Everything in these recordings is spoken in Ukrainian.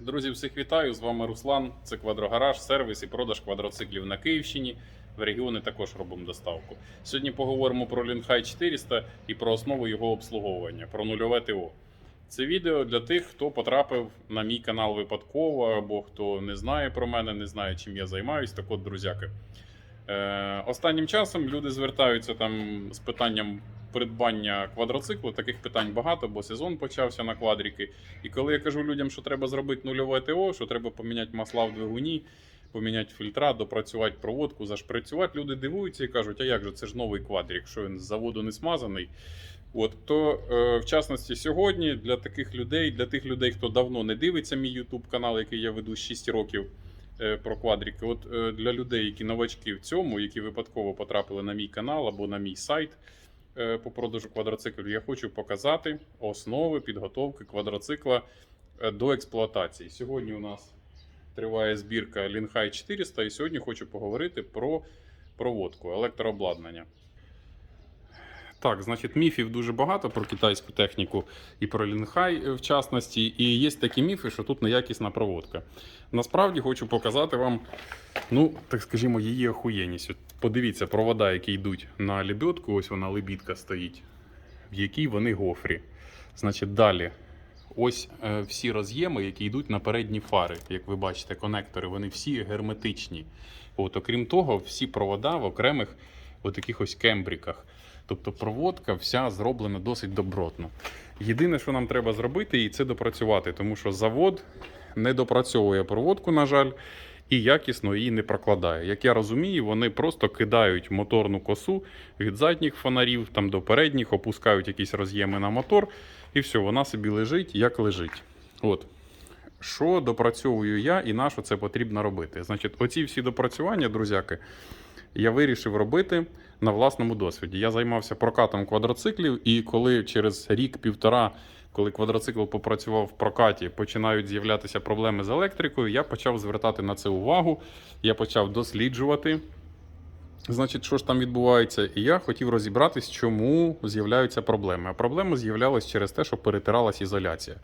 Друзі, всіх вітаю! З вами Руслан. Це Квадрогараж, сервіс і продаж квадроциклів на Київщині. В регіони також робимо доставку. Сьогодні поговоримо про Лінхай 400 і про основу його обслуговування, про нульове ТО. Це відео для тих, хто потрапив на мій канал випадково, або хто не знає про мене, не знає, чим я займаюсь. Так от, друзяки. Е, останнім часом люди звертаються там з питанням придбання квадроциклу. Таких питань багато, бо сезон почався на квадріки. І коли я кажу людям, що треба зробити нульове ТО, що треба поміняти масла в двигуні, поміняти фільтра, допрацювати проводку, зашпрацювати, люди дивуються і кажуть, а як же це ж новий квадрік, що він з заводу не смазаний. От то, е, в частності, сьогодні для таких людей, для тих людей, хто давно не дивиться мій YouTube канал, який я веду 6 років е, про квадріки. От е, для людей, які новачки в цьому, які випадково потрапили на мій канал або на мій сайт по продажу квадроциклів, я хочу показати основи підготовки квадроцикла е, до експлуатації. Сьогодні у нас триває збірка Лінхай 400, і сьогодні хочу поговорити про проводку, електрообладнання. Так, значить, міфів дуже багато про китайську техніку і про Лінхай е, в частності. І є такі міфи, що тут неякісна проводка. Насправді хочу показати вам, ну, так скажімо, її охуєнність. От Подивіться, провода, які йдуть на лебідку, ось вона лебідка стоїть, в якій вони гофрі. Значить, далі. Ось е, всі роз'єми, які йдуть на передні фари. Як ви бачите, конектори, вони всі герметичні. От, окрім того, всі провода в окремих отаких ось кембріках. Тобто проводка вся зроблена досить добротно. Єдине, що нам треба зробити, і це допрацювати, тому що завод не допрацьовує проводку, на жаль, і якісно її не прокладає. Як я розумію, вони просто кидають моторну косу від задніх фонарів там до передніх, опускають якісь роз'єми на мотор, і все, вона собі лежить, як лежить. От. Що допрацьовую я і на що це потрібно робити? Значить, оці всі допрацювання, друзяки, я вирішив робити на власному досвіді. Я займався прокатом квадроциклів, і коли через рік-півтора, коли квадроцикл попрацював в прокаті, починають з'являтися проблеми з електрикою, я почав звертати на це увагу, я почав досліджувати. Значить, що ж там відбувається? І я хотів розібратись, чому з'являються проблеми. А проблеми з'являлись через те, що перетиралась ізоляція.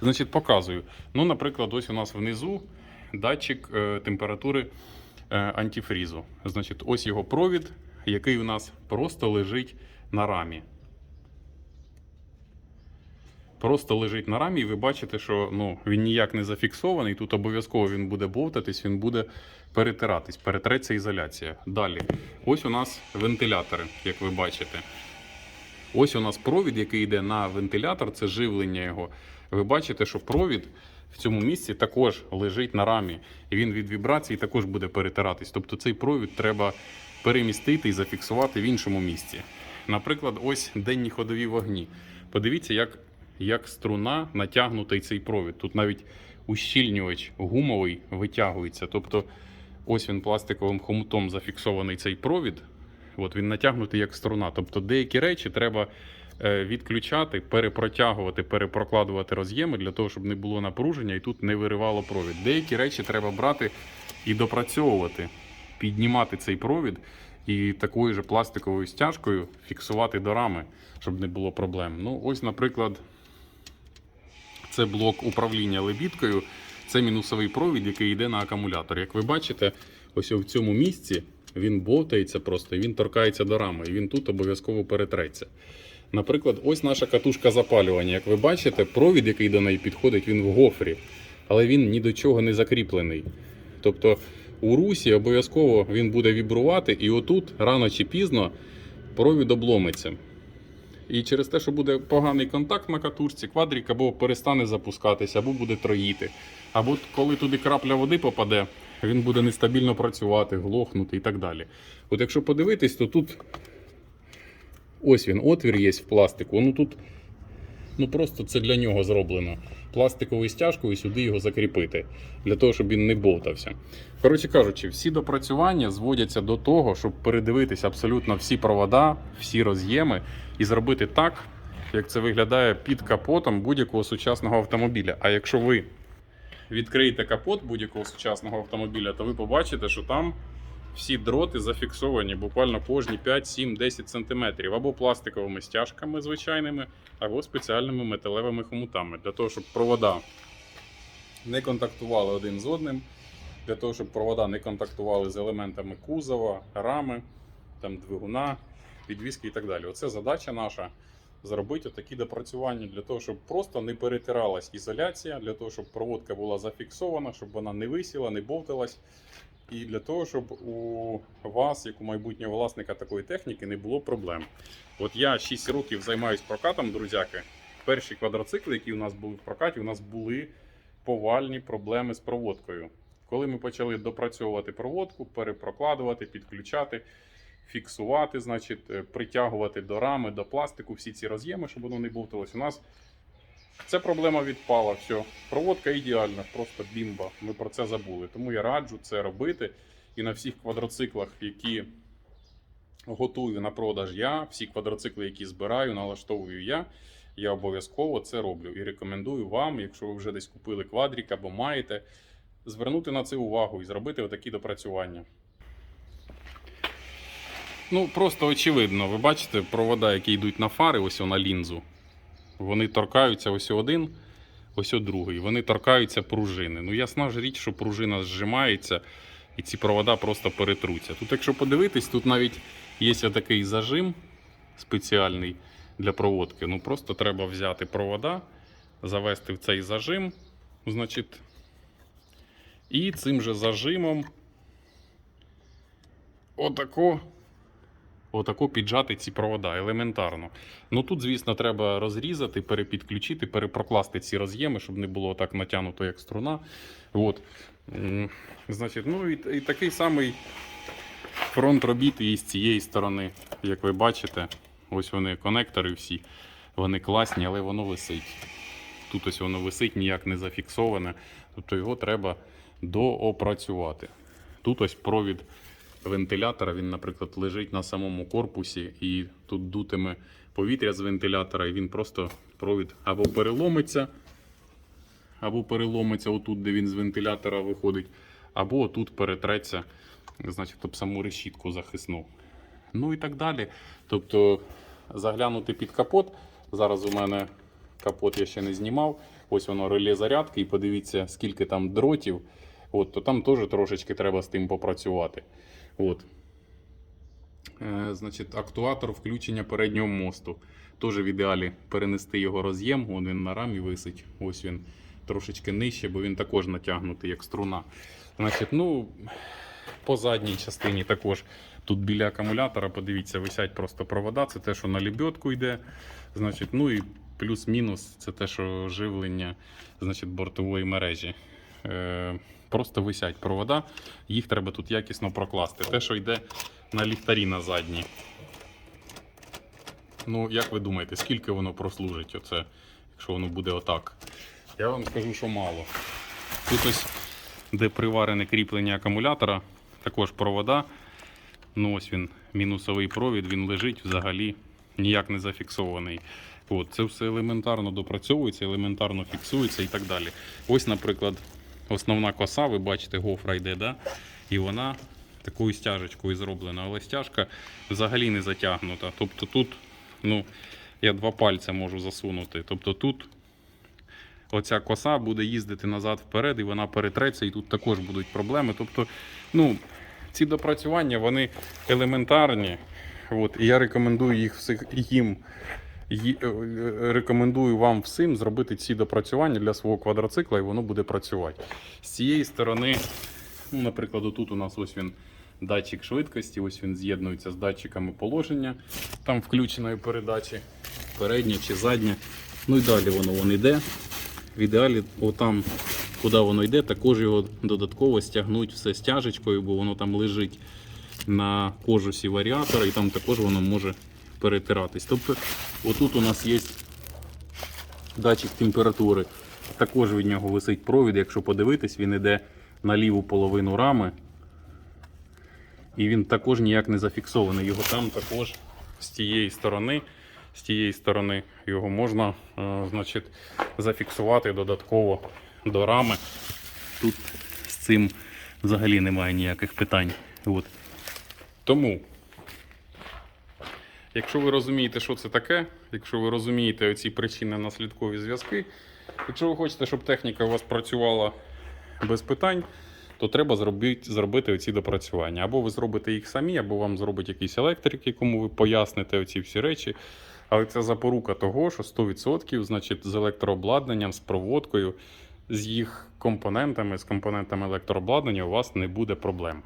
Значить, показую. Ну, наприклад, ось у нас внизу датчик е, температури е, антифрізу. Значить, ось його провід, який у нас просто лежить на рамі. Просто лежить на рамі, і ви бачите, що ну, він ніяк не зафіксований. Тут обов'язково він буде бовтатись, він буде перетиратись, перетреться ізоляція. Далі, ось у нас вентилятори, як ви бачите. Ось у нас провід, який йде на вентилятор, це живлення його. Ви бачите, що провід в цьому місці також лежить на рамі, він від вібрацій також буде перетиратись. Тобто цей провід треба перемістити і зафіксувати в іншому місці. Наприклад, ось денні ходові вогні. Подивіться, як, як струна натягнутий цей провід. Тут навіть ущільнювач гумовий витягується. Тобто, ось він пластиковим хомутом зафіксований цей провід. От він натягнутий як струна. Тобто деякі речі треба е, відключати, перепротягувати, перепрокладувати роз'єми для того, щоб не було напруження і тут не виривало провід. Деякі речі треба брати і допрацьовувати, піднімати цей провід і такою же пластиковою стяжкою фіксувати до рами, щоб не було проблем. Ну, ось, наприклад, це блок управління лебідкою. Це мінусовий провід, який йде на акумулятор. Як ви бачите, ось в цьому місці він бовтається просто, він торкається до рами, і він тут обов'язково перетреться. Наприклад, ось наша катушка запалювання. Як ви бачите, провід, який до неї підходить, він в гофрі, але він ні до чого не закріплений. Тобто у русі обов'язково він буде вібрувати, і отут рано чи пізно провід обломиться. І через те, що буде поганий контакт на катушці, квадрік або перестане запускатися, або буде троїти. Або коли туди крапля води попаде, він буде нестабільно працювати, глохнути і так далі. От якщо подивитись, то тут ось він, отвір є в пластику. Ну тут ну просто це для нього зроблено. Пластиковою стяжкою сюди його закріпити, для того, щоб він не бовтався. Коротше кажучи, всі допрацювання зводяться до того, щоб передивитися абсолютно всі провода, всі роз'єми і зробити так, як це виглядає під капотом будь-якого сучасного автомобіля. А якщо ви відкриєте капот будь-якого сучасного автомобіля, то ви побачите, що там всі дроти зафіксовані буквально кожні 5, 7, 10 сантиметрів або пластиковими стяжками звичайними, або спеціальними металевими хомутами для того, щоб провода не контактували один з одним, для того, щоб провода не контактували з елементами кузова, рами, там, двигуна, підвіски і так далі. Оце задача наша зробити такі допрацювання для того, щоб просто не перетиралась ізоляція, для того, щоб проводка була зафіксована, щоб вона не висіла, не бовталась. І для того, щоб у вас, як у майбутнього власника такої техніки, не було проблем. От я 6 років займаюся прокатом, друзяки. Перші квадроцикли, які у нас були в прокаті, у нас були повальні проблеми з проводкою. Коли ми почали допрацьовувати проводку, перепрокладувати, підключати, фіксувати, значить, е, притягувати до рами, до пластику всі ці роз'єми, щоб воно не бовталось, у нас ця проблема відпала. Все, проводка ідеальна, просто бімба. Ми про це забули. Тому я раджу це робити. І на всіх квадроциклах, які готую на продаж я, всі квадроцикли, які збираю, налаштовую я, я обов'язково це роблю. І рекомендую вам, якщо ви вже десь купили квадрік або маєте, звернути на це увагу і зробити отакі допрацювання. Ну, просто очевидно, ви бачите, провода, які йдуть на фари, ось на лінзу. Вони торкаються ось один, ось другий. Вони торкаються пружини. Ну, ясна ж річ, що пружина зжимається і ці провода просто перетруться. Тут, якщо подивитись, тут навіть є такий зажим спеціальний для проводки. Ну, просто треба взяти провода, завести в цей зажим, значить, і цим же зажимом отако отако піджати ці провода елементарно. Ну тут, звісно, треба розрізати, перепідключити, перепрокласти ці роз'єми, щоб не було так натягнуто, як струна. От. Значить, ну і, і такий самий фронт робіт і з цієї сторони, як ви бачите, ось вони конектори всі. Вони класні, але воно висить. Тут ось воно висить, ніяк не зафіксоване. Тобто його треба доопрацювати. Тут ось провід вентилятора, він, наприклад, лежить на самому корпусі, і тут дутиме повітря з вентилятора, і він просто провід або переломиться, або переломиться отут, де він з вентилятора виходить, або отут перетреться, значить, об саму решітку захисну. Ну і так далі. Тобто заглянути під капот. Зараз у мене капот я ще не знімав. Ось воно реле зарядки, і подивіться, скільки там дротів. От, то там теж трошечки треба з тим попрацювати. От. Е, значить, актуатор включення переднього мосту. Теж в ідеалі перенести його роз'єм, він на рамі висить. Ось він трошечки нижче, бо він також натягнутий, як струна. Значить, ну, по задній частині також. Тут біля акумулятора, подивіться, висять просто провода. Це те, що на лебедку йде. Значить, ну і плюс-мінус це те, що живлення значить, бортової мережі. Е, просто висять провода, їх треба тут якісно прокласти. Те, що йде на ліхтарі на задній. Ну, як ви думаєте, скільки воно прослужить, оце, якщо воно буде отак? Я вам скажу, що мало. Тут ось, де приварене кріплення акумулятора, також провода. Ну, ось він, мінусовий провід, він лежить взагалі ніяк не зафіксований. От, це все елементарно допрацьовується, елементарно фіксується і так далі. Ось, наприклад, основна коса, ви бачите, гофра йде, да? і вона такою стяжечкою зроблена, але стяжка взагалі не затягнута. Тобто тут ну, я два пальця можу засунути. Тобто тут оця коса буде їздити назад вперед, і вона перетреться, і тут також будуть проблеми. Тобто, ну, ці допрацювання вони елементарні. От, і я рекомендую їх всіх їм. Е, е, Рекомендую вам всім зробити ці допрацювання для свого квадроцикла, і воно буде працювати. З цієї сторони, ну, наприклад, тут у нас ось він датчик швидкості, ось він з'єднується з датчиками положення там включеної передачі, передня чи задня. Ну і далі воно вон йде. В ідеалі, отам, куди воно йде, також його додатково стягнуть все стяжечкою, бо воно там лежить на кожусі варіатора, і там також воно може перетиратись. Тобто, отут у нас є датчик температури. Також від нього висить провід. Якщо подивитись, він йде на ліву половину рами. І він також ніяк не зафіксований. Його там також з тієї сторони, з тієї сторони його можна е, значить, зафіксувати додатково до рами. Тут з цим взагалі немає ніяких питань. От. Тому, якщо ви розумієте, що це таке, якщо ви розумієте оці причинно-наслідкові зв'язки, Якщо ви хочете, щоб техніка у вас працювала без питань, то треба зробити, зробити оці допрацювання. Або ви зробите їх самі, або вам зробить якийсь електрик, якому ви поясните оці всі речі. Але це запорука того, що 100% значить, з електрообладнанням, з проводкою, з їх компонентами, з компонентами електрообладнання у вас не буде проблем.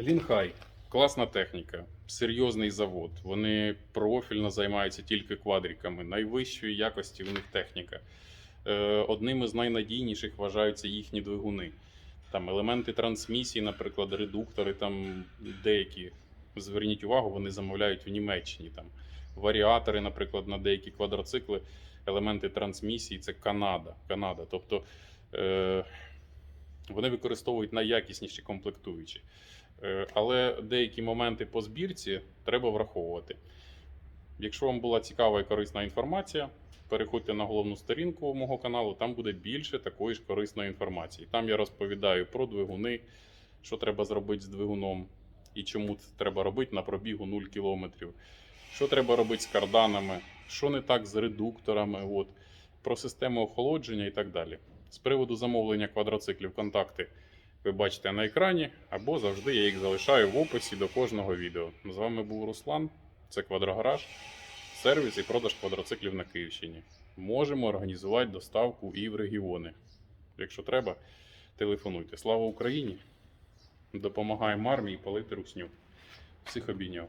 Лінхай класна техніка, серйозний завод. Вони профільно займаються тільки квадриками. Найвищої якості в них техніка. Е, Одним із найнадійніших вважаються їхні двигуни. Там елементи трансмісії, наприклад, редуктори, там деякі. Зверніть увагу, вони замовляють в Німеччині. Там варіатори, наприклад, на деякі квадроцикли, елементи трансмісії це Канада. Канада. Тобто е, вони використовують найякісніші комплектуючі. Е, Але деякі моменти по збірці треба враховувати. Якщо вам була цікава і корисна інформація, переходьте на головну сторінку мого каналу, там буде більше такої ж корисної інформації. Там я розповідаю про двигуни, що треба зробити з двигуном і чому це треба робити на пробігу 0 км. Що треба робити з карданами, що не так з редукторами, от, про систему охолодження і так далі. З приводу замовлення квадроциклів контакти ви бачите на екрані, або завжди я їх залишаю в описі до кожного відео. З вами був Руслан, це Квадрогараж, сервіс і продаж квадроциклів на Київщині. Можемо організувати доставку і в регіони. Якщо треба, телефонуйте. Слава Україні! Допомагаємо армії палити русню. Всіх обійняв.